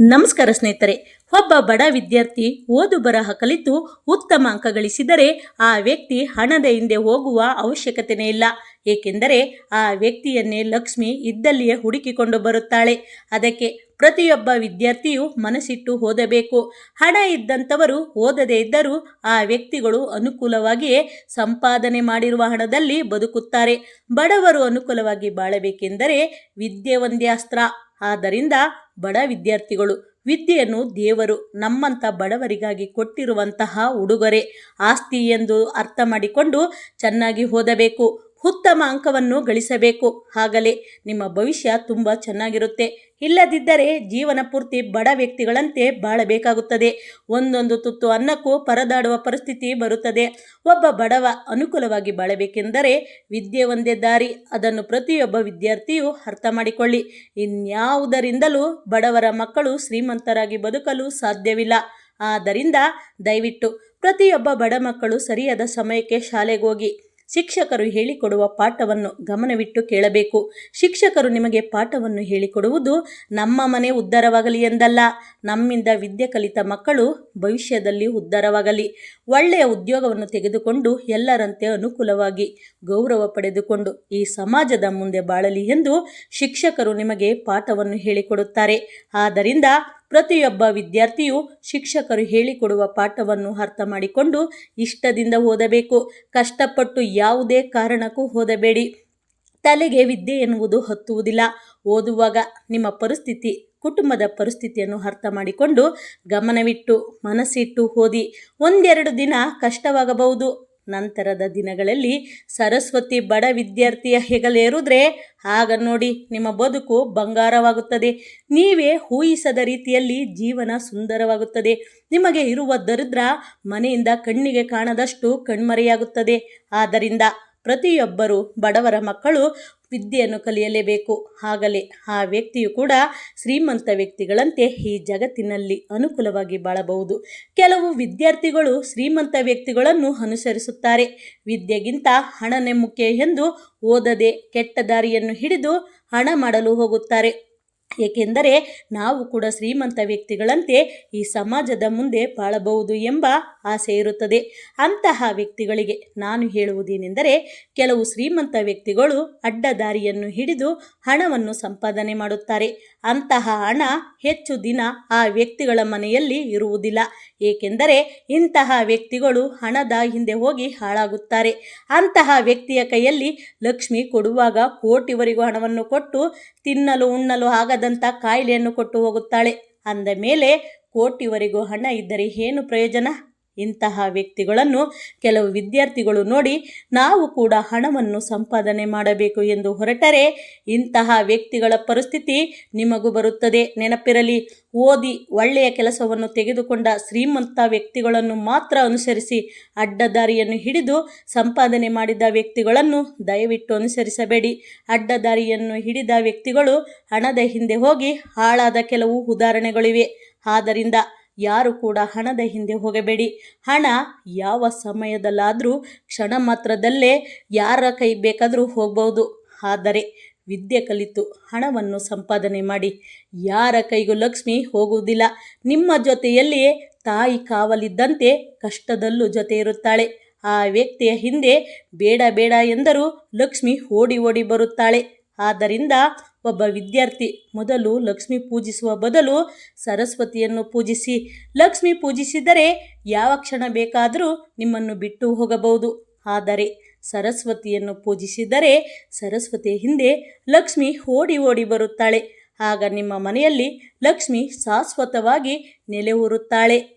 ನಮಸ್ಕಾರ ಸ್ನೇಹಿತರೆ. ಒಬ್ಬ ಬಡ ವಿದ್ಯಾರ್ಥಿ ಓದು ಬರಹ ಕಲಿತು ಉತ್ತಮ ಅಂಕ ಗಳಿಸಿದರೆ ಆ ವ್ಯಕ್ತಿ ಹಣದ ಹಿಂದೆ ಹೋಗುವ ಅವಶ್ಯಕತೆನೇ ಇಲ್ಲ. ಏಕೆಂದರೆ ಆ ವ್ಯಕ್ತಿಯನ್ನೇ ಲಕ್ಷ್ಮಿ ಇದ್ದಲ್ಲಿಯೇ ಹುಡುಕಿಕೊಂಡು ಬರುತ್ತಾಳೆ. ಅದಕ್ಕೆ ಪ್ರತಿಯೊಬ್ಬ ವಿದ್ಯಾರ್ಥಿಯು ಮನಸ್ಸಿಟ್ಟು ಓದಬೇಕು. ಹಣ ಇದ್ದಂಥವರು ಓದದೇ ಇದ್ದರೂ ಆ ವ್ಯಕ್ತಿಗಳು ಅನುಕೂಲವಾಗಿಯೇ ಸಂಪಾದನೆ ಮಾಡಿರುವ ಹಣದಲ್ಲಿ ಬದುಕುತ್ತಾರೆ. ಬಡವರು ಅನುಕೂಲವಾಗಿ ಬಾಳಬೇಕೆಂದರೆ ವಿದ್ಯೆ ಒಂದೇ ಅಸ್ತ್ರ. ಆದ್ದರಿಂದ ಬಡ ವಿದ್ಯಾರ್ಥಿಗಳು, ವಿದ್ಯೆಯನ್ನು ದೇವರು ನಮ್ಮಂಥ ಬಡವರಿಗಾಗಿ ಕೊಟ್ಟಿರುವಂತಹ ಉಡುಗೊರೆ. ಆಸ್ತಿ ಎಂದು ಅರ್ಥ ಮಾಡಿಕೊಂಡು ಚೆನ್ನಾಗಿ ಓದಬೇಕು. ಉತ್ತಮ ಅಂಕವನ್ನು ಗಳಿಸಬೇಕು. ಆಗಲೇ ನಿಮ್ಮ ಭವಿಷ್ಯ ತುಂಬ ಚೆನ್ನಾಗಿರುತ್ತೆ. ಇಲ್ಲದಿದ್ದರೆ ಜೀವನ ಪೂರ್ತಿ ಬಡ ವ್ಯಕ್ತಿಗಳಂತೆ ಬಾಳಬೇಕಾಗುತ್ತದೆ. ಒಂದೊಂದು ತುತ್ತು ಅನ್ನಕ್ಕೂ ಪರದಾಡುವ ಪರಿಸ್ಥಿತಿ ಬರುತ್ತದೆ. ಒಬ್ಬ ಬಡವ ಅನುಕೂಲವಾಗಿ ಬಾಳಬೇಕೆಂದರೆ ವಿದ್ಯೆ ಒಂದೇ ದಾರಿ. ಅದನ್ನು ಪ್ರತಿಯೊಬ್ಬ ವಿದ್ಯಾರ್ಥಿಯೂ ಅರ್ಥ ಮಾಡಿಕೊಳ್ಳಿ. ಇನ್ಯಾವುದರಿಂದಲೂ ಬಡವರ ಮಕ್ಕಳು ಶ್ರೀಮಂತರಾಗಿ ಬದುಕಲು ಸಾಧ್ಯವಿಲ್ಲ. ಆದ್ದರಿಂದ ದಯವಿಟ್ಟು ಪ್ರತಿಯೊಬ್ಬ ಬಡ ಮಕ್ಕಳು ಸರಿಯಾದ ಸಮಯಕ್ಕೆ ಶಾಲೆಗೆ ಹೋಗಿ. ಶಿಕ್ಷಕರು ಹೇಳಿಕೊಡುವ ಪಾಠವನ್ನು ಗಮನವಿಟ್ಟು ಕೇಳಬೇಕು. ಶಿಕ್ಷಕರು ನಿಮಗೆ ಪಾಠವನ್ನು ಹೇಳಿಕೊಡುವುದು ನಮ್ಮ ಮನೆ ಉದ್ಧಾರವಾಗಲಿ ಎಂದಲ್ಲ, ನಮ್ಮಿಂದ ವಿದ್ಯೆ ಕಲಿತ ಮಕ್ಕಳು ಭವಿಷ್ಯದಲ್ಲಿ ಉದ್ಧಾರವಾಗಲಿ ಒಳ್ಳೆಯ ಉದ್ಯೋಗವನ್ನು ತೆಗೆದುಕೊಂಡು ಎಲ್ಲರಂತೆ ಅನುಕೂಲವಾಗಿ ಗೌರವ ಪಡೆದುಕೊಂಡು ಈ ಸಮಾಜದ ಮುಂದೆ ಬಾಳಲಿ ಎಂದು ಶಿಕ್ಷಕರು ನಿಮಗೆ ಪಾಠವನ್ನು ಹೇಳಿಕೊಡುತ್ತಾರೆ. ಆದ್ದರಿಂದ ಪ್ರತಿಯೊಬ್ಬ ವಿದ್ಯಾರ್ಥಿಯು ಶಿಕ್ಷಕರು ಹೇಳಿಕೊಡುವ ಪಾಠವನ್ನು ಅರ್ಥ ಮಾಡಿಕೊಂಡು ಇಷ್ಟದಿಂದ ಓದಬೇಕು. ಕಷ್ಟಪಟ್ಟು ಯಾವುದೇ ಕಾರಣಕ್ಕೂ ಓದಬೇಡಿ. ತಲೆಗೆ ವಿದ್ಯೆ ಎನ್ನುವುದು ಹತ್ತುವುದಿಲ್ಲ. ಓದುವಾಗ ನಿಮ್ಮ ಪರಿಸ್ಥಿತಿ, ಕುಟುಂಬದ ಪರಿಸ್ಥಿತಿಯನ್ನು ಅರ್ಥ ಮಾಡಿಕೊಂಡು ಗಮನವಿಟ್ಟು, ಮನಸ್ಸಿಟ್ಟು ಓದಿ. ಒಂದೆರಡು ದಿನ ಕಷ್ಟವಾಗಬಹುದು. ನಂತರದ ದಿನಗಳಲ್ಲಿ ಸರಸ್ವತಿ ಬಡ ವಿದ್ಯಾರ್ಥಿಯ ಹೆಗಲೇರಿದ್ರೆ ಆಗ ನೋಡಿ ನಿಮ್ಮ ಬದುಕು ಬಂಗಾರವಾಗುತ್ತದೆ. ನೀವೇ ಊಹಿಸದ ರೀತಿಯಲ್ಲಿ ಜೀವನ ಸುಂದರವಾಗುತ್ತದೆ. ನಿಮಗೆ ಇರುವ ದರಿದ್ರ ಮನೆಯಿಂದ ಕಣ್ಣಿಗೆ ಕಾಣದಷ್ಟು ಕಣ್ಮರೆಯಾಗುತ್ತದೆ. ಆದ್ದರಿಂದ ಪ್ರತಿಯೊಬ್ಬರು ಬಡವರ ಮಕ್ಕಳು ವಿದ್ಯೆಯನ್ನು ಕಲಿಯಲೇಬೇಕು. ಆಗಲೇ ಆ ವ್ಯಕ್ತಿಯು ಕೂಡ ಶ್ರೀಮಂತ ವ್ಯಕ್ತಿಗಳಂತೆ ಈ ಜಗತ್ತಿನಲ್ಲಿ ಅನುಕೂಲವಾಗಿ ಬಾಳಬಹುದು. ಕೆಲವು ವಿದ್ಯಾರ್ಥಿಗಳು ಶ್ರೀಮಂತ ವ್ಯಕ್ತಿಗಳನ್ನು ಅನುಸರಿಸುತ್ತಾರೆ. ವಿದ್ಯೆಗಿಂತ ಹಣನೇ ಮುಖ್ಯ ಎಂದು ಓದದೆ ಕೆಟ್ಟ ದಾರಿಯನ್ನು ಹಿಡಿದು ಹಣ ಮಾಡಲು ಹೋಗುತ್ತಾರೆ. ಏಕೆಂದರೆ ನಾವು ಕೂಡ ಶ್ರೀಮಂತ ವ್ಯಕ್ತಿಗಳಂತೆ ಈ ಸಮಾಜದ ಮುಂದೆ ಬಾಳಬಹುದು ಎಂಬ ಆಸೆ ಇರುತ್ತದೆ. ಅಂತಹ ವ್ಯಕ್ತಿಗಳಿಗೆ ನಾನು ಹೇಳುವುದೇನೆಂದರೆ, ಕೆಲವು ಶ್ರೀಮಂತ ವ್ಯಕ್ತಿಗಳು ಅಡ್ಡದಾರಿಯನ್ನು ಹಿಡಿದು ಹಣವನ್ನು ಸಂಪಾದನೆ ಮಾಡುತ್ತಾರೆ. ಅಂತಹ ಹಣ ಹೆಚ್ಚು ದಿನ ಆ ವ್ಯಕ್ತಿಗಳ ಮನೆಯಲ್ಲಿ ಇರುವುದಿಲ್ಲ. ಏಕೆಂದರೆ ಇಂತಹ ವ್ಯಕ್ತಿಗಳು ಹಣದ ಹಿಂದೆ ಹೋಗಿ ಹಾಳಾಗುತ್ತಾರೆ. ಅಂತಹ ವ್ಯಕ್ತಿಯ ಕೈಯಲ್ಲಿ ಲಕ್ಷ್ಮಿ ಕೊಡುವಾಗ ಕೋಟಿವರೆಗೂ ಹಣವನ್ನು ಕೊಟ್ಟು ತಿನ್ನಲು ಉಣ್ಣಲು ಆಗದಂಥ ಕಾಯಿಲೆಯನ್ನು ಕೊಟ್ಟು ಹೋಗುತ್ತಾಳೆ. ಅಂದ ಮೇಲೆ ಕೋಟಿವರೆಗೂ ಹಣ ಇದ್ದರೆ ಏನು ಪ್ರಯೋಜನ? ಇಂತಹ ವ್ಯಕ್ತಿಗಳನ್ನು ಕೆಲವು ವಿದ್ಯಾರ್ಥಿಗಳು ನೋಡಿ ನಾವು ಕೂಡ ಹಣವನ್ನು ಸಂಪಾದನೆ ಮಾಡಬೇಕು ಎಂದು ಹೊರಟರೆ ಇಂತಹ ವ್ಯಕ್ತಿಗಳ ಪರಿಸ್ಥಿತಿ ನಿಮಗೂ ಬರುತ್ತದೆ. ನೆನಪಿರಲಿ, ಓದಿ ಒಳ್ಳೆಯ ಕೆಲಸವನ್ನು ತೆಗೆದುಕೊಂಡ ಶ್ರೀಮಂತ ವ್ಯಕ್ತಿಗಳನ್ನು ಮಾತ್ರ ಅನುಸರಿಸಿ ಅಡ್ಡದಾರಿಯನ್ನು ಹಿಡಿದು ಸಂಪಾದನೆ ಮಾಡಿದ ವ್ಯಕ್ತಿಗಳನ್ನು ದಯವಿಟ್ಟು ಅನುಸರಿಸಬೇಡಿ. ಅಡ್ಡದಾರಿಯನ್ನು ಹಿಡಿದ ವ್ಯಕ್ತಿಗಳು ಹಣದ ಹಿಂದೆ ಹೋಗಿ ಹಾಳಾದ ಕೆಲವು ಉದಾಹರಣೆಗಳಿವೆ. ಆದ್ದರಿಂದ ಯಾರು ಕೂಡ ಹಣದ ಹಿಂದೆ ಹೋಗಬೇಡಿ. ಹಣ ಯಾವ ಸಮಯದಲ್ಲಾದರೂ ಕ್ಷಣ ಮಾತ್ರದಲ್ಲೇ ಯಾರ ಕೈ ಬೇಕಾದರೂ ಹೋಗ್ಬೋದು. ಆದರೆ ವಿದ್ಯೆ ಕಲಿತು ಹಣವನ್ನು ಸಂಪಾದನೆ ಮಾಡಿ, ಯಾರ ಕೈಗೂ ಲಕ್ಷ್ಮಿ ಹೋಗುವುದಿಲ್ಲ. ನಿಮ್ಮ ಜೊತೆಯಲ್ಲಿಯೇ ತಾಯಿ ಕಾವಲಿದ್ದಂತೆ ಕಷ್ಟದಲ್ಲೂ ಜೊತೆ ಇರುತ್ತಾಳೆ. ಆ ವ್ಯಕ್ತಿಯ ಹಿಂದೆ ಬೇಡ ಬೇಡ ಎಂದರೂ ಲಕ್ಷ್ಮಿ ಓಡಿ ಓಡಿ ಬರುತ್ತಾಳೆ. ಆದ್ದರಿಂದ ಒಬ್ಬ ವಿದ್ಯಾರ್ಥಿ ಮೊದಲು ಲಕ್ಷ್ಮಿ ಪೂಜಿಸುವ ಬದಲು ಸರಸ್ವತಿಯನ್ನು ಪೂಜಿಸಿ, ಲಕ್ಷ್ಮಿ ಪೂಜಿಸಿದರೆ ಯಾವ ಕ್ಷಣ ಬೇಕಾದರೂ ನಿಮ್ಮನ್ನು ಬಿಟ್ಟು ಹೋಗಬಹುದು. ಆದರೆ ಸರಸ್ವತಿಯನ್ನು ಪೂಜಿಸಿದರೆ ಸರಸ್ವತಿಯ ಹಿಂದೆ ಲಕ್ಷ್ಮಿ ಓಡಿ ಓಡಿ ಬರುತ್ತಾಳೆ. ಆಗ ನಿಮ್ಮ ಮನೆಯಲ್ಲಿ ಲಕ್ಷ್ಮಿ ಶಾಶ್ವತವಾಗಿ ನೆಲೆ ಊರುತ್ತಾಳೆ